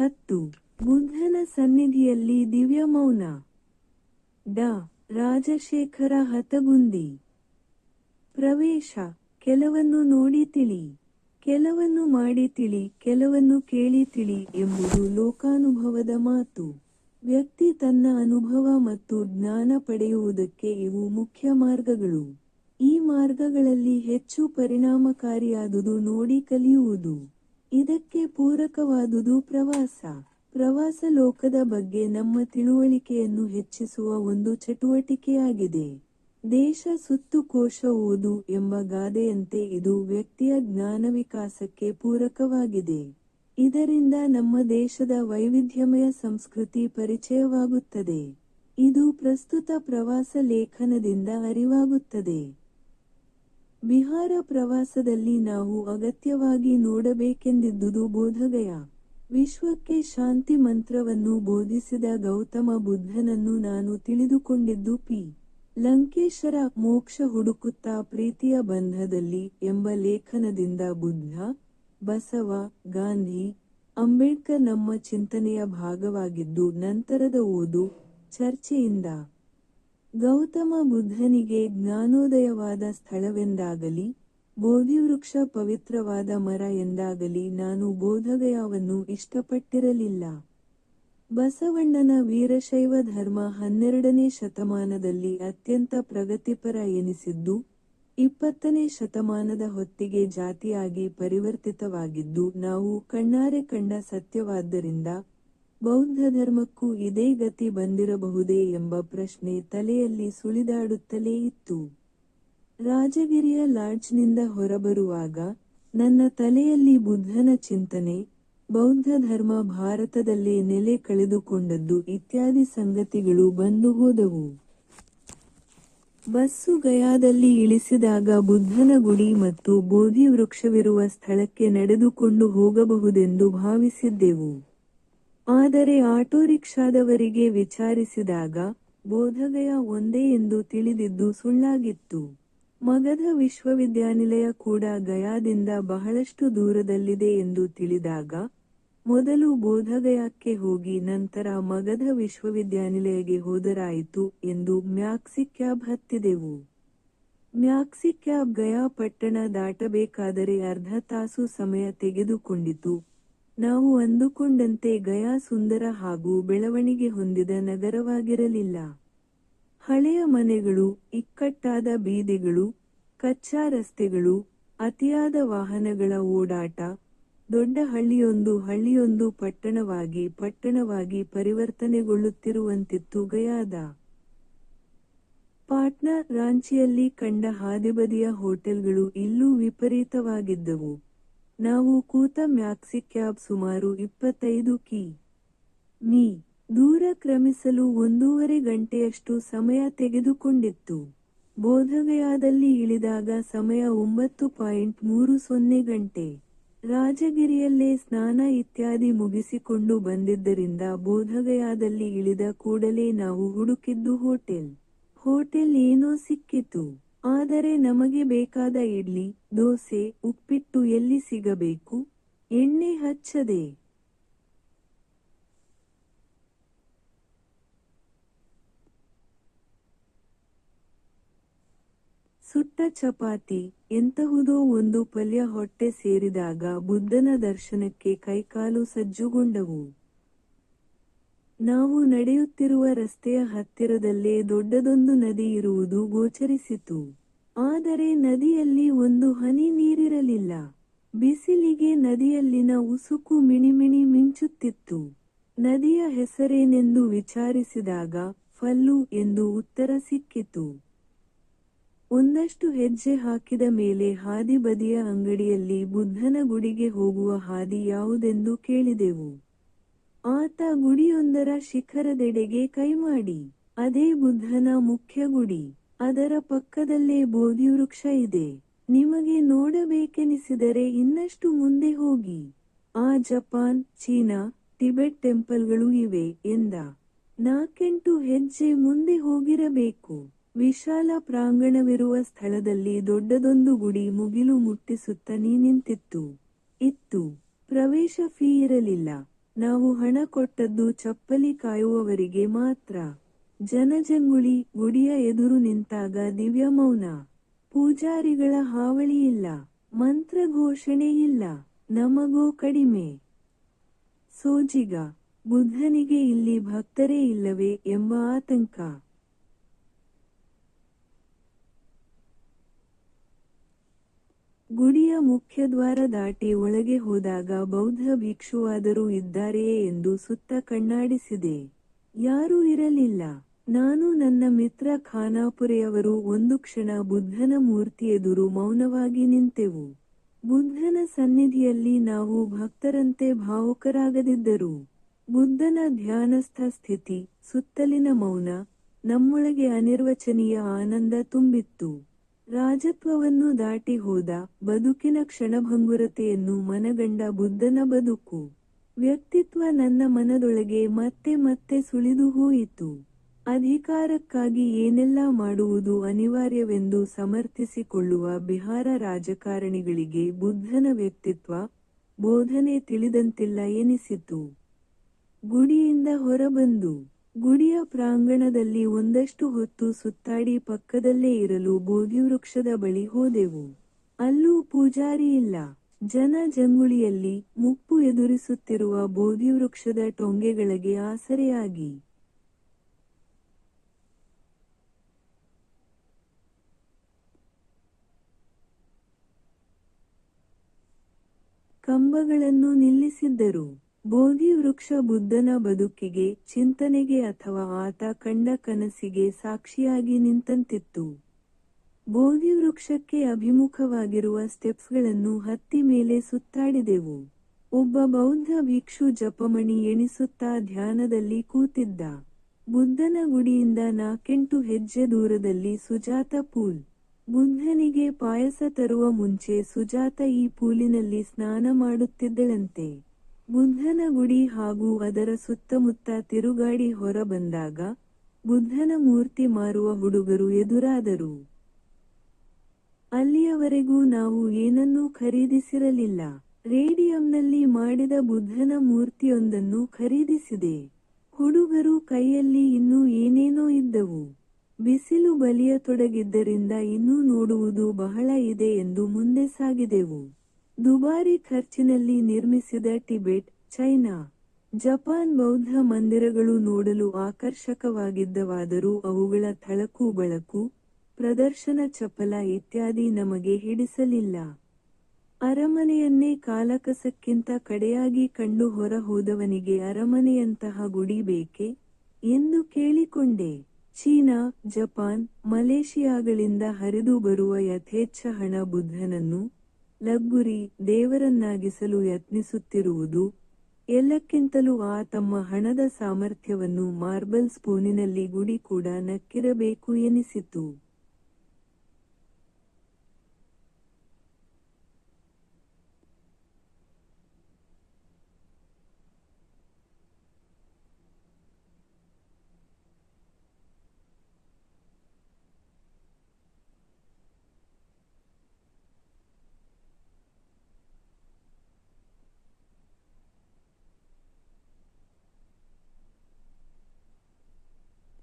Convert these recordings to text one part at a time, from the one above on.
ಹತ್ತು. ಬುದ್ಧನ ಸನ್ನಿಧಿಯಲ್ಲಿ ದಿವ್ಯ ಮೌನ. ಡ. ರಾಜಶೇಖರ ಹತಗುಂದಿ. ಪ್ರವೇಶ. ಕೆಲವನ್ನು ನೋಡಿ ತಿಳಿ. ಕೆಲವನ್ನು ಮಾಡಿ ತಿಳಿ, ಕೆಲವನ್ನು ಕೇಳಿ ತಿಳಿ ಎಂಬುದು ಲೋಕಾನುಭವದ ಮಾತು. ವ್ಯಕ್ತಿ ತನ್ನ ಅನುಭವ ಮತ್ತು ಜ್ಞಾನ ಪಡೆಯುವುದಕ್ಕೆ ಇವು ಮುಖ್ಯ ಮಾರ್ಗಗಳು. ಈ ಮಾರ್ಗಗಳಲ್ಲಿ ಹೆಚ್ಚು ಪರಿಣಾಮಕಾರಿಯಾದುದು ನೋಡಿ ಕಲಿಯುವುದು. ಇದಕ್ಕೆ ಪೂರಕವಾದುದು ಪ್ರವಾಸ. ಪ್ರವಾಸ ಲೋಕದ ಬಗ್ಗೆ ನಮ್ಮ ತಿಳುವಳಿಕೆಯನ್ನು ಹೆಚ್ಚಿಸುವ ಒಂದು ಚಟುವಟಿಕೆಯಾಗಿದೆ. ದೇಶ ಸುತ್ತು ಕೋಶ ಓದು ಎಂಬ ಗಾದೆಯಂತೆ ಇದು ವ್ಯಕ್ತಿಯ ಜ್ಞಾನ ವಿಕಾಸಕ್ಕೆ ಪೂರಕವಾಗಿದೆ. ಇದರಿಂದ ನಮ್ಮ ದೇಶದ ವೈವಿಧ್ಯಮಯ ಸಂಸ್ಕೃತಿ ಪರಿಚಯವಾಗುತ್ತದೆ. ಇದು ಪ್ರಸ್ತುತ ಪ್ರವಾಸ ಲೇಖನದಿಂದ ಅರಿವಾಗುತ್ತದೆ. ಬಿಹಾರ ಪ್ರವಾಸದಲ್ಲಿ ನಾವು ಅಗತ್ಯವಾಗಿ ನೋಡಬೇಕೆಂದಿದ್ದುದು ಬೋಧಗಯ. ವಿಶ್ವಕ್ಕೆ ಶಾಂತಿ ಮಂತ್ರವನ್ನು ಬೋಧಿಸಿದ ಗೌತಮ ಬುದ್ಧನನ್ನು ನಾನು ತಿಳಿದುಕೊಂಡಿದ್ದು ಪಿ. ಲಂಕೇಶರ ಮೋಕ್ಷ ಹುಡುಕುತ್ತಾ ಪ್ರೀತಿಯ ಬಂಧದಲ್ಲಿ ಎಂಬ ಲೇಖನದಿಂದ ಬುದ್ಧ, ಬಸವ, ಗಾಂಧಿ, ಅಂಬೇಡ್ಕರ್ ನಮ್ಮ ಚಿಂತನೆಯ ಭಾಗವಾಗಿದ್ದು ನಂತರದ ಓದು ಚರ್ಚೆಯಿಂದ. ಗೌತಮ ಬುದ್ಧನಿಗೆ ಜ್ಞಾನೋದಯವಾದ ಸ್ಥಳವೆಂದಾಗಲಿ, ಬೋಧಿವೃಕ್ಷ ಪವಿತ್ರವಾದ ಮರ ಎಂದಾಗಲಿ ನಾನು ಬೋಧಗಯವನ್ನು ಇಷ್ಟಪಟ್ಟಿರಲಿಲ್ಲ. ಬಸವಣ್ಣನ ವೀರಶೈವ ಧರ್ಮ ಹನ್ನೆರಡನೇ ಶತಮಾನದಲ್ಲಿ ಅತ್ಯಂತ ಪ್ರಗತಿಪರ ಎನಿಸಿದ್ದು, ಇಪ್ಪತ್ತನೇ ಶತಮಾನದ ಹೊತ್ತಿಗೆ ಜಾತಿಯಾಗಿ ಪರಿವರ್ತಿತವಾಗಿದ್ದು, ನಾವು ಕಣ್ಣಾರೆ ಕಂಡ ಸತ್ಯವಾದ್ದರಿಂದ ಬೌದ್ಧ ಧರ್ಮಕ್ಕೂ ಇದೇ ಗತಿ ಬಂದಿರಬಹುದೇ ಎಂಬ ಪ್ರಶ್ನೆ ತಲೆಯಲ್ಲಿ ಸುಳಿದಾಡುತ್ತಲೇ ಇತ್ತು. ರಾಜಗಿರಿಯ ಲಾಡ್ಜ್ನಿಂದ ಹೊರಬರುವಾಗ ನನ್ನ ತಲೆಯಲ್ಲಿ ಬುದ್ಧನ ಚಿಂತನೆ, ಬೌದ್ಧ ಧರ್ಮ ಭಾರತದಲ್ಲಿ ನೆಲೆ ಕಳೆದುಕೊಂಡದ್ದು ಇತ್ಯಾದಿ ಸಂಗತಿಗಳು ಬಂದು ಹೋದವು. ಬಸ್ಸು ಗಯಾದಲ್ಲಿ ಇಳಿಸಿದಾಗ ಬುದ್ಧನ ಗುಡಿ ಮತ್ತು ಬೋಧಿ ವೃಕ್ಷವಿರುವ ಸ್ಥಳಕ್ಕೆ ನಡೆದುಕೊಂಡು ಹೋಗಬಹುದೆಂದು ಭಾವಿಸಿದ್ದೆವು. ಆದರೆ ಆಟೋರಿಕ್ಷಾದವರಿಗೆ ವಿಚಾರಿಸಿದಾಗ ಬೋಧಗಯ ಒಂದೇ ಎಂದು ತಿಳಿದಿದ್ದು ಸುಳ್ಳಾಗಿತ್ತು. ಮಗಧ ವಿಶ್ವವಿದ್ಯಾನಿಲಯ ಕೂಡ ಗಯಾದಿಂದ ಬಹಳಷ್ಟು ದೂರದಲ್ಲಿದೆ ಎಂದು ತಿಳಿದಾಗ ಮೊದಲು ಬೋಧಗಯಾಕ್ಕೆ ಹೋಗಿ ನಂತರ ಮಗಧ ವಿಶ್ವವಿದ್ಯಾನಿಲಯಗೆ ಹೋದರಾಯಿತು ಎಂದು ಮ್ಯಾಕ್ಸಿ ಕ್ಯಾಬ್ ಹತ್ತಿದೆವು. ಮ್ಯಾಕ್ಸಿ ಕ್ಯಾಬ್ ಗಯಾ ಪಟ್ಟಣ ದಾಟಬೇಕಾದರೆ ಅರ್ಧ ತಾಸು ಸಮಯ ತೆಗೆದುಕೊಂಡಿತು. ನಾವು ಅಂದುಕೊಂಡಂತೆ ಗಯಾ ಸುಂದರ ಹಾಗೂ ಬೆಳವಣಿಗೆ ಹೊಂದಿದ ನಗರವಾಗಿರಲಿಲ್ಲ. ಹಳೆಯ ಮನೆಗಳು, ಇಕ್ಕಟ್ಟಾದ ಬೀದಿಗಳು, ಕಚ್ಚಾ ರಸ್ತೆಗಳು, ಅತಿಯಾದ ವಾಹನಗಳ ಓಡಾಟ, ದೊಡ್ಡ ಹಳ್ಳಿಯೊಂದು ಹಳ್ಳಿಯೊಂದು ಪಟ್ಟಣವಾಗಿ ಪಟ್ಟಣವಾಗಿ ಪರಿವರ್ತನೆಗೊಳ್ಳುತ್ತಿರುವಂತಿತ್ತು ಗಯಾದ. ಪಾಟ್ನಾ ರಾಂಚಿಯಲ್ಲಿ ಕಂಡ ಹಾದಿಬದಿಯ ಹೋಟೆಲ್ಗಳು ಇಲ್ಲೂ ವಿಪರೀತವಾಗಿದ್ದವು. ನಾವು ಕೂತ ಮ್ಯಾಕ್ಸಿ ಕ್ಯಾಬ್ ಸುಮಾರು ಇಪ್ಪತ್ತೈದು ಕಿ. ಮೀ. ದೂರ ಕ್ರಮಿಸಲು ಒಂದೂವರೆ ಗಂಟೆಯಷ್ಟು ಸಮಯ ತೆಗೆದುಕೊಂಡಿತ್ತು. ಬೋಧಗಯಾದಲ್ಲಿ ಇಳಿದಾಗ ಸಮಯ ಒಂಬತ್ತು ಪಾಯಿಂಟ್ ಮೂರು ಸೊನ್ನೆ ಗಂಟೆ. ರಾಜಗಿರಿಯಲ್ಲೇ ಸ್ನಾನ ಇತ್ಯಾದಿ ಮುಗಿಸಿಕೊಂಡು ಬಂದಿದ್ದರಿಂದ ಬೋಧಗಯಾದಲ್ಲಿ ಇಳಿದ ಕೂಡಲೇ ನಾವು ಹುಡುಕಿದ್ದು ಹೋಟೆಲ್. ಹೋಟೆಲ್ ಏನೋ ಸಿಕ್ಕಿತು. ಆದರೆ ನಮಗೆ ಬೇಕಾದ ಇಡ್ಲಿ, ದೋಸೆ, ಉಪ್ಪಿಟ್ಟು ಎಲ್ಲಿ ಸಿಗಬೇಕು? ಎಣ್ಣೆ ಹಚ್ಚದೆ. ಸುಟ್ಟ ಚಪಾತಿ, ಎಂತಹುದೋ ಒಂದು ಪಲ್ಯ ಹೊಟ್ಟೆ ಸೇರಿದಾಗ ಬುದ್ಧನ ದರ್ಶನಕ್ಕೆ ಕೈಕಾಲು ಸಜ್ಜುಗೊಂಡವು. ನಾವು ನಡೆಯುತ್ತಿರುವ ರಸ್ತೆಯ ಹತ್ತಿರದಲ್ಲೇ ದೊಡ್ಡದೊಂದು ನದಿ ಇರುವುದು ಗೋಚರಿಸಿತು. ಆದರೆ ನದಿಯಲ್ಲಿ ಒಂದು ಹನಿ ನೀರಿರಲಿಲ್ಲ. ಬಿಸಿಲಿಗೆ ನದಿಯಲ್ಲಿನ ಉಸುಕು ಮಿಣಿಮಿಣಿ ಮಿಂಚುತ್ತಿತ್ತು. ನದಿಯ ಹೆಸರೇನೆಂದು ವಿಚಾರಿಸಿದಾಗ ಫಲ್ಲು ಎಂದು ಉತ್ತರ ಸಿಕ್ಕಿತು. ಒಂದಷ್ಟು ಹೆಜ್ಜೆ ಹಾಕಿದ ಮೇಲೆ ಹಾದಿ ಬದಿಯ ಅಂಗಡಿಯಲ್ಲಿ ಬುದ್ಧನ ಗುಡಿಗೆ ಹೋಗುವ ಹಾದಿ ಯಾವುದೆಂದು ಕೇಳಿದೆವು. ಆತ ಗುಡಿಯೊಂದರ ಶಿಖರದೆಡೆಗೆ ಕೈಮಾಡಿ, ಅದೇ ಬುದ್ಧನ ಮುಖ್ಯ ಗುಡಿ, ಅದರ ಪಕ್ಕದಲ್ಲೇ ಬೋಧಿವೃಕ್ಷ ಇದೆ. ನಿಮಗೆ ನೋಡಬೇಕೆನಿಸಿದರೆ ಇನ್ನಷ್ಟು ಮುಂದೆ ಹೋಗಿ. ಆ ಜಪಾನ್, ಚೀನಾ, ಟಿಬೆಟ್ ಟೆಂಪಲ್ಗಳು ಇವೆ ಎಂದ. ನಾಕೆಂಟು ಹೆಜ್ಜೆ ಮುಂದೆ ಹೋಗಿರಬೇಕು. ವಿಶಾಲ ಪ್ರಾಂಗಣವಿರುವ ಸ್ಥಳದಲ್ಲಿ ದೊಡ್ಡದೊಂದು ಗುಡಿ ಮುಗಿಲು ಮುಟ್ಟಿಸುತ್ತ ನಿಂತಿತ್ತು. ಇತ್ತು. ಪ್ರವೇಶ ಫೀ ಇರಲಿಲ್ಲ. ನಾವು ಹಣ ಕೊಟ್ಟದ್ದು ಚಪ್ಪಲಿ ಕಾಯುವವರಿಗೆ ಮಾತ್ರ. ಜನಜಂಗುಳಿ ಗುಡಿಯ ಎದುರು ನಿಂತಾಗ ದಿವ್ಯ ಮೌನ. ಪೂಜಾರಿಗಳ ಹಾವಳಿ ಇಲ್ಲ ಮಂತ್ರಘೋಷಣೆ ಇಲ್ಲ, ನಮಗೋ ಕಡಿಮೆ. ಸೋಜಿಗ, ಬುದ್ಧನಿಗೆ ಇಲ್ಲಿ ಭಕ್ತರೇ ಇಲ್ಲವೇ ಎಂಬ ಆತಂಕ. ಗುಡಿಯ ಮುಖ್ಯದ್ವಾರ ದಾಟಿ ಒಳಗೆ ಹೋದಾಗ ಬೌದ್ಧ ಭಿಕ್ಷುವಾದರೂ ಇದ್ದಾರೆಯೇ ಎಂದು ಸುತ್ತ ಕಣ್ಣಾಡಿಸಿದೆ. ಯಾರೂ ಇರಲಿಲ್ಲ. ನಾನು ನನ್ನ ಮಿತ್ರ ಖಾನಾಪುರೆಯವರು ಒಂದು ಕ್ಷಣ ಬುದ್ಧನ ಮೂರ್ತಿ ಎದುರು ಮೌನವಾಗಿ ನಿಂತೆವು. ಬುದ್ಧನ ಸನ್ನಿಧಿಯಲ್ಲಿ ನಾವು ಭಕ್ತರಂತೆ ಭಾವುಕರಾಗದಿದ್ದರು. ಬುದ್ಧನ ಧ್ಯಾನಸ್ಥ ಸ್ಥಿತಿ, ಸುತ್ತಲಿನ ಮೌನ, ನಮ್ಮೊಳಗೆ ಅನಿರ್ವಚನೀಯ ಆನಂದ ತುಂಬಿತ್ತು. ರಾಜತ್ವವನ್ನು ದಾಟಿ ಹೋದ ಬದುಕಿನ ಕ್ಷಣಭಂಗುರತೆಯನ್ನು ಮನಗಂಡ ಬುದ್ಧನ ಬದುಕು. ವ್ಯಕ್ತಿತ್ವ ನನ್ನ ಮನದೊಳಗೆ ಮತ್ತೆ ಮತ್ತೆ ಸುಳಿದು ಹೋಯಿತು. ಅಧಿಕಾರಕ್ಕಾಗಿ ಏನೆಲ್ಲ ಮಾಡುವುದು ಅನಿವಾರ್ಯವೆಂದು ಸಮರ್ಥಿಸಿಕೊಳ್ಳುವ ಬಿಹಾರ ರಾಜಕಾರಣಿಗಳಿಗೆ ಬುದ್ಧನ ವ್ಯಕ್ತಿತ್ವ ಬೋಧನೆ ತಿಳಿದಂತಿಲ್ಲ ಎನಿಸಿತು. ಗುಡಿಯಿಂದ ಹೊರಬಂದು ಗುಡಿಯ ಪ್ರಾಂಗಣದಲ್ಲಿ ಒಂದಷ್ಟು ಹೊತ್ತು ಸುತ್ತಾಡಿ ಪಕ್ಕದಲ್ಲೇ ಇರಲು ಬೋಧಿವೃಕ್ಷದ ಬಳಿ ಹೋದೆವು. ಅಲ್ಲೂ ಪೂಜಾರಿ ಇಲ್ಲ. ಜನ ಜಂಗುಳಿಯಲ್ಲಿ ಮುಪ್ಪು ಎದುರಿಸುತ್ತಿರುವ ಬೋಧಿವೃಕ್ಷದ ಟೊಂಗೆಗಳಿಗೆ ಆಸರೆಯಾಗಿ. ಕಂಬಗಳನ್ನು ನಿಲ್ಲಿಸಿದ್ದರು. ಬೋಧಿ ವೃಕ್ಷ ಬುದ್ಧನ ಬದುಕಿಗೆ, ಚಿಂತನೆಗೆ ಅಥವಾ ಆತ ಕಂಡ ಕನಸಿಗೆ ಸಾಕ್ಷಿಯಾಗಿ ನಿಂತಂತಿತ್ತು. ಬೋಧಿ ವೃಕ್ಷಕ್ಕೆ ಅಭಿಮುಖವಾಗಿರುವ ಸ್ಟೆಪ್ಸ್ಗಳನ್ನು ಹತ್ತಿ ಮೇಲೆ ಸುತ್ತಾಡಿದೆವು. ಒಬ್ಬ ಬೌದ್ಧ ಭಿಕ್ಷು ಜಪಮಣಿ ಎಣಿಸುತ್ತಾ ಧ್ಯಾನದಲ್ಲಿ ಕೂತಿದ್ದ. ಬುದ್ಧನ ಗುಡಿಯಿಂದ ನಾಕೆಂಟು ಹೆಜ್ಜೆ ದೂರದಲ್ಲಿ ಸುಜಾತ ಪೂಲ್. ಬುದ್ಧನಿಗೆ ಪಾಯಸ ತರುವ ಮುಂಚೆ ಸುಜಾತ ಈ ಪೂಲಿನಲ್ಲಿ ಸ್ನಾನ ಮಾಡುತ್ತಿದ್ದಳಂತೆ. ಬುದ್ಧನ ಗುಡಿ ಹಾಗೂ ಅದರ ಸುತ್ತಮುತ್ತ ತಿರುಗಾಡಿ ಹೊರಬಂದಾಗ ಬುದ್ಧನ ಮೂರ್ತಿ ಮಾರುವ ಹುಡುಗರು ಎದುರಾದರು. ಅಲ್ಲಿಯವರೆಗೂ ನಾವು ಏನನ್ನೂ ಖರೀದಿಸಿರಲಿಲ್ಲ. ರೇಡಿಯಂನಲ್ಲಿ ಮಾಡಿದ ಬುದ್ಧನ ಮೂರ್ತಿಯೊಂದನ್ನು ಖರೀದಿಸಿದೆ. ಹುಡುಗರು ಕೈಯಲ್ಲಿ ಇನ್ನೂ ಏನೇನೋ ಇದ್ದವು. ಬಿಸಿಲು ಬಲಿಯ ತೊಡಗಿದ್ದರಿಂದ ಇನ್ನೂ ನೋಡುವುದು ಬಹಳ ಇದೆ ಎಂದು ಮುಂದೆ ಸಾಗಿದೆವು. ದುಬಾರಿ ಖರ್ಚಿನಲ್ಲಿ ನಿರ್ಮಿಸಿದ ಟಿಬೆಟ್, ಚೈನಾ. ಜಪಾನ್ ಬೌದ್ಧ ಮಂದಿರಗಳು ನೋಡಲು ಆಕರ್ಷಕವಾಗಿದ್ದವಾದರೂ ಅವುಗಳ ಥಳಕು ಬಳಕು, ಪ್ರದರ್ಶನ ಚಪಲ ಇತ್ಯಾದಿ ನಮಗೆ ಹಿಡಿಸಲಿಲ್ಲ. ಅರಮನೆಯನ್ನೇ ಕಾಲಕಸಕ್ಕಿಂತ ಕಡೆಯಾಗಿ ಕಂಡು ಹೊರ ಅರಮನೆಯಂತಹ ಗುಡಿ ಬೇಕೆ? ಎಂದು ಕೇಳಿಕೊಂಡೆ. ಚೀನಾ, ಜಪಾನ್, ಮಲೇಷಿಯಾಗಳಿಂದ ಹರಿದು ಬರುವ ಯಥೇಚ್ಛ ಹಣ ಬುದ್ಧನನ್ನು ಲಗ್ಗುರಿ ದೇವರನ್ನಾಗಿಸಲು ಯತ್ನಿಸುತ್ತಿರುವುದು ಎಲ್ಲಕ್ಕಿಂತಲೂ ಆ ತಮ್ಮ ಹಣದ ಸಾಮರ್ಥ್ಯವನ್ನು ಮಾರ್ಬಲ್ ಸ್ಪೂನಿನಲ್ಲಿ ಗುಡಿ ಕೂಡ ನಕ್ಕಿರಬೇಕು ಎನಿಸಿತು.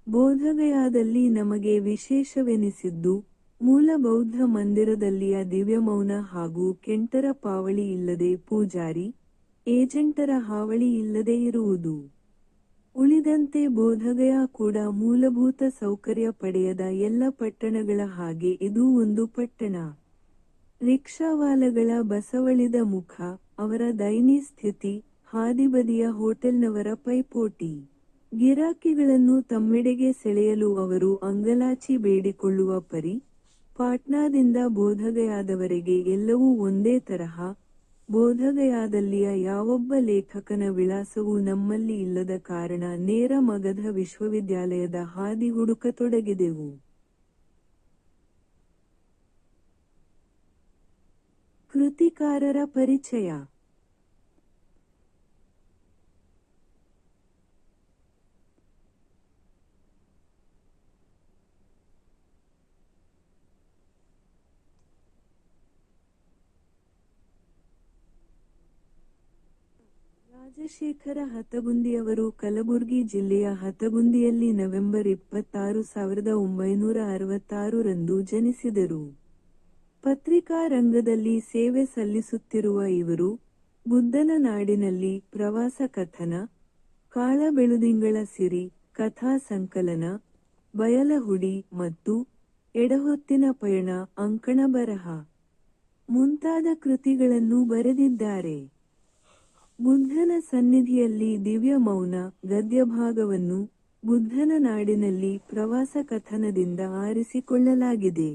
ಬೋಧಗಯಾದಲ್ಲಿ ನಮಗೆ ವಿಶೇಷವೆನಿಸಿದ್ದು, ಮೂಲ ಬೌದ್ಧ ಮಂದಿರದಲ್ಲಿಯ ದಿವ್ಯಮೌನ ಹಾಗೂ ಕೆಂಟರ ಪಾವಳಿ ಇಲ್ಲದೆ ಪೂಜಾರಿ, ಏಜೆಂಟರ ಹಾವಳಿ ಇಲ್ಲದೆ ಇರುವುದು. ಉಳಿದಂತೆ ಬೋಧಗಯಾ ಕೂಡ ಮೂಲಭೂತ ಸೌಕರ್ಯ ಪಡೆಯದ ಎಲ್ಲ ಪಟ್ಟಣಗಳ ಹಾಗೆ ಇದು ಒಂದು ಪಟ್ಟಣ. ರಿಕ್ಷಾವಾಲಗಳ ಬಸವಳಿದ ಮುಖ, ಅವರ ದೈನಿ ಸ್ಥಿತಿ, ಹಾದಿಬದಿಯ ಹೋಟೆಲ್ನವರ ಪೈಪೋಟಿ. ಗಿರಾಕಿಗಳನ್ನು ತಮ್ಮೆಡೆಗೆ ಸೆಳೆಯಲು ಅವರು ಅಂಗಲಾಚಿ ಬೇಡಿಕೊಳ್ಳುವ ಪರಿ, ಪಾಟ್ನಾದಿಂದ ಬೋಧಗಯಾದವರೆಗೆ ಎಲ್ಲವೂ ಒಂದೇ ತರಹ, ಬೋಧಗಯಾದಲ್ಲಿಯ ಯಾವೊಬ್ಬ ಲೇಖಕನ ವಿಳಾಸವೂ ನಮ್ಮಲ್ಲಿ ಇಲ್ಲದ ಕಾರಣ ನೇರ ಮಗಧ ವಿಶ್ವವಿದ್ಯಾಲಯದ ಹಾದಿ ಹುಡುಕತೊಡಗಿದೆವು. ಕೃತಿಕಾರರ ಪರಿಚಯ ರಾಜಶೇಖರ ಹತಗುಂದಿಯವರು ಕಲಬುರಗಿ ಜಿಲ್ಲೆಯ ಹತಗುಂದಿಯಲ್ಲಿ ನವೆಂಬರ್ ಇಪ್ಪತ್ತಾರು, ಸಾವಿರದ ಒಂಬೈನೂರ ಅರವತ್ತಾರು ರಂದು ಜನಿಸಿದರು. ಪತ್ರಿಕಾ ರಂಗದಲ್ಲಿ ಸೇವೆ ಸಲ್ಲಿಸುತ್ತಿರುವ ಇವರು ಬುದ್ಧನ ನಾಡಿನಲ್ಲಿ ಪ್ರವಾಸ ಕಥನ ಕಾಳಬೆಳುದಿಂಗಳ ಸಿರಿ, ಕಥಾ ಸಂಕಲನ, ಬಯಲಹುಡಿ ಮತ್ತು ಎಡಹೊತ್ತಿನ ಪಯಣ ಅಂಕಣ ಬರಹ ಮುಂತಾದ ಕೃತಿಗಳನ್ನು ಬರೆದಿದ್ದಾರೆ. ಬುದ್ಧನ ಸನ್ನಿಧಿಯಲ್ಲಿ ದಿವ್ಯ ಮೌನ ಗದ್ಯಭಾಗವನ್ನು ಬುದ್ಧನ ನಾಡಿನಲ್ಲಿ ಪ್ರವಾಸ ಕಥನದಿಂದ ಆರಿಸಿಕೊಳ್ಳಲಾಗಿದೆ.